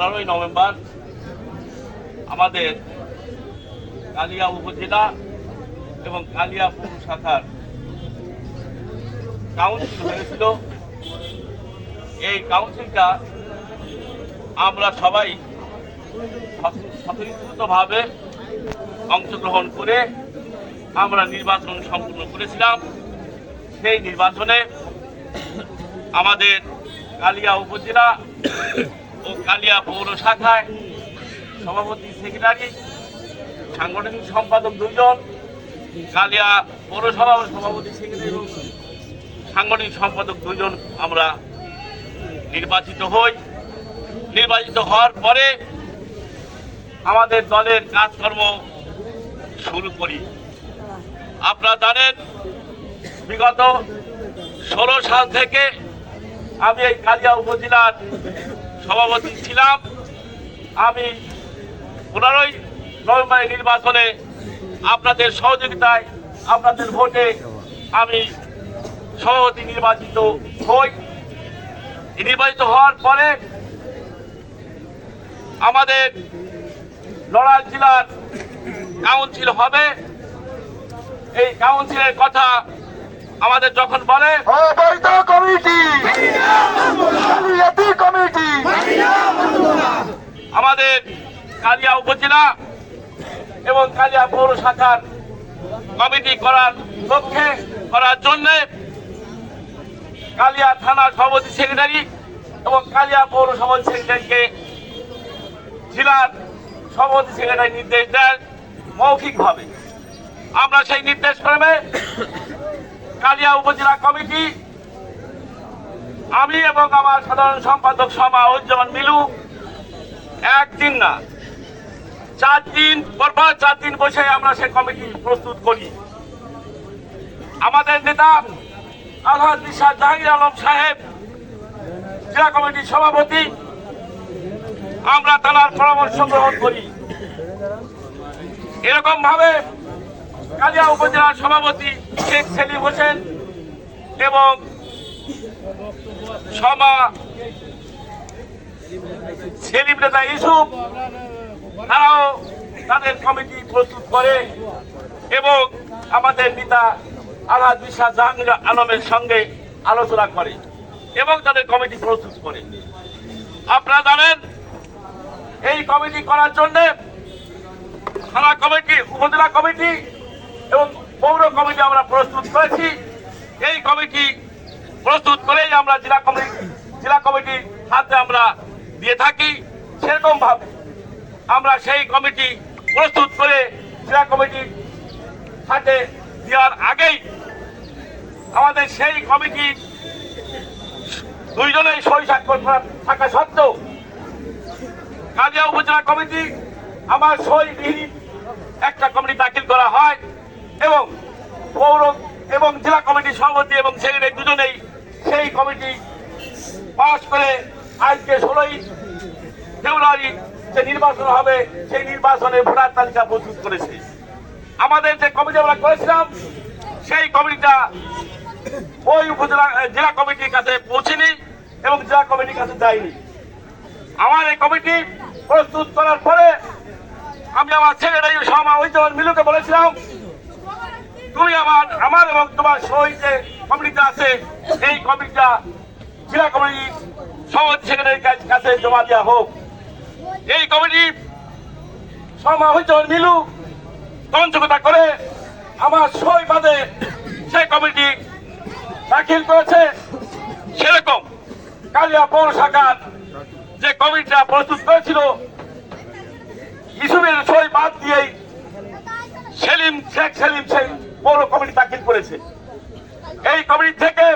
পনেরোই নভেম্বর আমাদের কালিয়া উপজেলা এবং কালিয়া পৌর শাখার কাউন্সিল হয়েছিল। এই কাউন্সিলটা আমরা সবাই স্বতঃস্ফূর্তভাবে অংশগ্রহণ করে আমরা নির্বাচন সম্পূর্ণ করেছিলাম। সেই নির্বাচনে আমাদের কালিয়া উপজেলা ও কালিয়া পৌর শাখায় সভাপতি সেক্রেটারি, সাংগঠনিক সম্পাদক দুজন কালিয়া পৌরসভা ও সভাপতি সেক্রেটারি এবং সাংগঠনিক সম্পাদক দুজন আমরা নির্বাচিত হই। নির্বাচিত হওয়ার পরে আমাদের দলের কাজকর্ম শুরু করি। আপনারা জানেন, বিগত ষোলো সাল থেকে আমি এই কালিয়া উপজেলার সভাপতি ছিলাম। আমি পনেরোই নভেম্বরের নির্বাচনে আপনাদের সহযোগিতায়, আপনাদের ভোটে আমি সভাপতি নির্বাচিত হই। নির্বাচিত হওয়ার পরে আমাদের নড়াইল জেলার কাউন্সিল হবে। এই কাউন্সিলের কথা আমাদের যখন বলে কমিটি জালিয়াতি কমিটি আমাদের কালিয়া উপজেলা এবং কালিয়া পৌর শাখার কমিটি করার লক্ষ্যে করার জন্যে কালিয়া থানার সভাপতি সেক্রেটারি এবং কালিয়া পৌর সভাপতি সেক্রেটারিকে জেলার সভাপতি সেক্রেটারি নির্দেশ দেন মৌখিকভাবে। আমরা সেই নির্দেশ ক্রমে কালিয়া উপজেলা কমিটি, আমি এবং আমার সাধারণ সম্পাদক সভা উজ্জ্বল মিলু, একদিন না চার দিন পরপর চার দিন বসে আমরা সে কমিটি প্রস্তুত করি। আমাদের নেতা আলহাজ নিশাদ জাহাঙ্গীর আলম সাহেব, জেলা কমিটির সভাপতি, আমরা তার পরামর্শ গ্রহণ করি। এরকম ভাবে কালিয়া উপজেলার সভাপতি শেখ সেলিম হোসেন এবং সভা সেলিম নেতা ইসুফ তারাও তাদের কমিটি প্রস্তুত করে এবং আমাদের নেতা আলহাজ বিশ্বাস জাহাঙ্গীর আলমের সঙ্গে আলোচনা করে এবং তাদের কমিটি প্রস্তুত করে। আপনারা জানেন, এই কমিটি করার জন্য থানা কমিটি, উপজেলা কমিটি এবং পৌর কমিটি আমরা প্রস্তুত করেছি। এই কমিটি প্রস্তুত করেই আমরা জেলা কমিটি জেলা কমিটির হাতে আমরা দিয়ে থাকি। সেরকম ভাবে আমরা সেই কমিটি প্রস্তুত করে জেলা কমিটির হাতে দেওয়ার আগেই আমাদের সেই কমিটি দুইজনেই সই স্বাক্ষর থাকা সত্ত্বেও কাজিয়া উপজেলা কমিটি আমার সই বিহীন একটা কমিটি দাখিল করা হয় এবং পৌর এবং জেলা কমিটির সভাপতি এবং সেক্রেটারি দুজনেই সেই কমিটি পাশ করে আজকে ষোলোই ফেব্রুয়ারি যে নির্বাচন হবে, সেই নির্বাচনে ভোটার তালিকা প্রস্তুত করেছে। আমাদের যে কমিটি আমরা করেছিলাম, সেই কমিটিটা ওই উপজেলা জেলা কমিটির কাছে পৌঁছেনি এবং জেলা কমিটির কাছে যায়নি। আমার এই কমিটি প্রস্তুত করার পরে আমি আমার সেক্রেটারি সভা ওই যখন মিলুকে বলেছিলাম, তুমি আমার আমার এবং তোমার সই যে কমিটিটা আছে, এই কমিটিটা জেলা কমিটি সভাপতি সেক্রেটারির কাছে জমা দেওয়া হোক। এই কমিটি সমা হইতে মিলু তঞ্চকতা করে আমার সই বাদে সেই কমিটি দাখিল করেছে। সেরকম কালিয়া পৌর শাখার যে কমিটিটা প্রস্তুত করেছিল ইসুমের সই বাদ দিয়েই সেলিম শেখ সেলিম সেই পৌর কমিটি দাখিল করেছে। এই কমিটি থেকে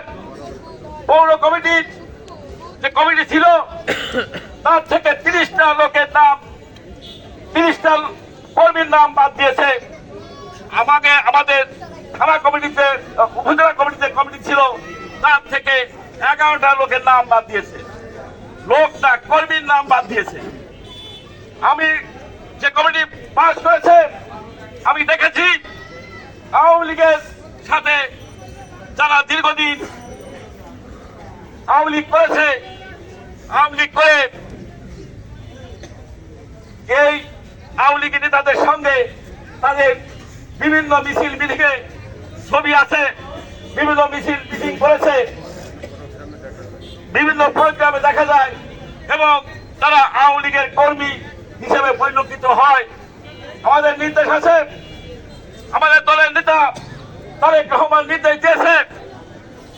পৌর কমিটির যে কমিটি ছিল তার থেকে তিরিশটা লোকের নাম, তিরিশটা কর্মীর নাম বাদ দিয়েছে। আমাকে আমাদের থানা কমিটিতে, উপজেলা কমিটিতে কমিটি ছিল, তার থেকে এগারোটা লোকের নাম বাদ দিয়েছে। লোক লোকটা, কর্মীর নাম বাদ দিয়েছে। আমি যে কমিটি পাস করেছে, আমি দেখেছি আওয়ামী লীগের সাথে যারা দীর্ঘদিন আওয়ামী লীগ করেছে, আওয়ামী লীগ করে এই আওয়ামী লীগের নেতাদের সঙ্গে তাদের বিভিন্ন মিছিল মিটিংয়ে ছবি আছে, বিভিন্ন মিছিল মিটিং করেছে, বিভিন্ন প্রোগ্রামে দেখা যায় এবং তারা আওয়ামী লীগের কর্মী হিসেবে পরিলক্ষিত হয়। আমাদের নির্দেশ আছে, আমাদের দলের নেতা তারেক রহমান নির্দেশ দিয়েছে,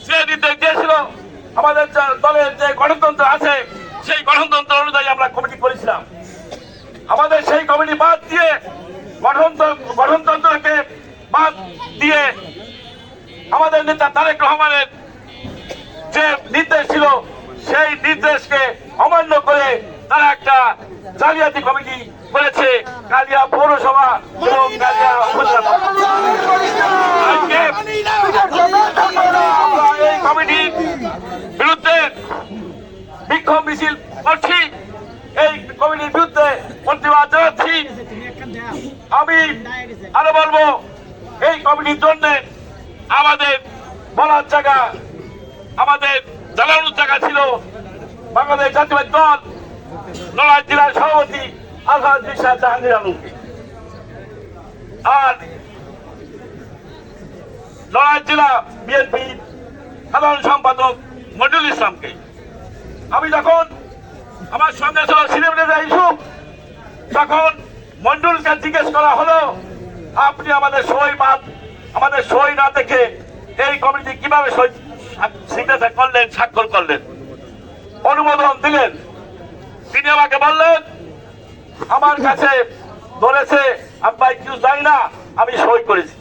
সে নির্দেশ দিয়েছিল আমাদের দলের যে গণতন্ত্র আছে, সেই গণতন্ত্র অনুযায়ী আমরা কমিটি করেছিলাম। আমাদের সেই কমিটি বাদ দিয়ে গঠনতন্ত্র, গঠনতন্ত্রকে বাদ দিয়ে আমাদের নেতা তারেক রহমানের যে নির্দেশ ছিল, সেই নির্দেশকে অমান্য করে তারা একটা জালিয়াতি কমিটি করেছে, কালিয়া পৌরসভা এবং কালিয়া উপজেলা এই কমিটির বিরুদ্ধে বিক্ষোভ মিছিল করছি এই কমিটির বিরুদ্ধে প্রতিবাদ জানাচ্ছি আমি আরও বলব, এই কমিটির জন্য আমাদের বলার জায়গা, আমাদের জ্বালানোর জায়গা ছিল বাংলাদেশ জাতীয় দল নড়াই জেলার সভাপতি আলহাজ বিশ্বাস জাহাঙ্গীর আলমকে আর নড়াই জেলা বিএনপি সাধারণ সম্পাদক মন্ডুল ইসলামকে। আমি যখন আমার সঙ্গে ছিল ইস্যু তখন মন্ডুলকে জিজ্ঞেস করা হলো, আপনি আমাদের সই বাদ, আমাদের সই না দেখে এই কমিটি কীভাবে সিগনেচার করলেন, স্বাক্ষর করলেন? অনুমোদন দিলেন। তিনি আমাকে বললেন, আমার কাছে ধরেছে আমি ভাই কিছু জানি না, আমি সই করেছি।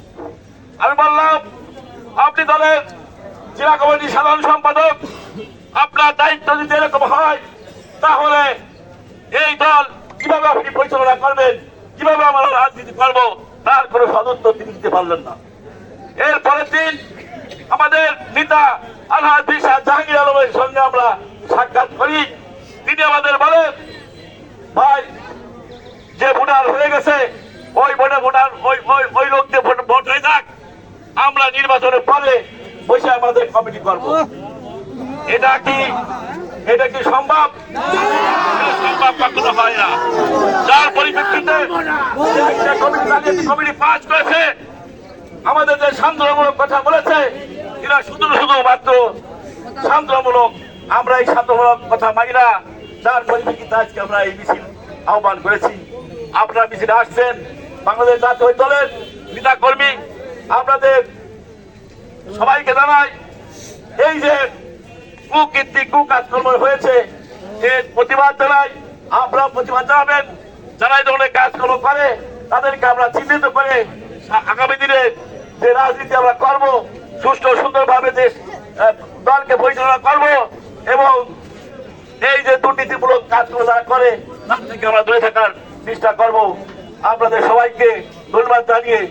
আমি বললাম, আপনি দলের জেলা কমিটির সাধারণ সম্পাদক, আপনার দায়িত্ব যদি এরকম হয়, তাহলে এই দল পরিচালনা করবেন, কীভাবে আমরা রাজনীতি করব, তার কোনো সদস্য তিনি দিতে পারলেন না। এর পরের দিন আমাদের নেতা আলহাজ বিশ্বাস জাহাঙ্গীর আলমের সঙ্গে আমরা সাক্ষাৎ করি। তিনি আমাদের বলেন, ভাই, যে ভোটার হয়ে গেছে, ওই ভোটে ভোটার, ওই ওই ওই লোককে ভোট ভোট হয়ে যাক। আমরা নির্বাচনের পরে বসে আমাদের কমিটি করব। এটা কি এটা কি সম্ভব? সম্ভব কখনো হয় না। যার পরিপ্রেক্ষিতে কমিটি কমিটি পাস করেছে, আমাদের যে শান্তমূলক কথা বলেছে, এরা শুধু শুধু মাত্র শান্তমূলক আমরা এই শান্তমূলক কথা মানি না। যার পরিপ্রেক্ষিতে আজকে আমরা এই মিছিল আহ্বান করেছি। আপনারা মিছিলে আসছেন, বাংলাদেশ জাতীয় দলের নেতা কর্মী আপনাদের সবাইকে জানাই, এই যে কুকীর্তি, কুকাজকর্ম হয়েছে। এর প্রতিবাদ জানাই আপনারা প্রতিবাদ জানাবেন। যারা এই ধরনের করে, তাদেরকে আমরা চিহ্নিত করে আগামী দিনে যে রাজনীতি আমরা করব, সুষ্ঠু, সুন্দরভাবে দেশ দলকে পরিচালনা করব এবং এই যে দুর্নীতিমূলক কাজগুলো যারা করে তার থেকে আমরা দূরে থাকার চেষ্টা করব। আপনাদের সবাইকে ধন্যবাদ জানিয়ে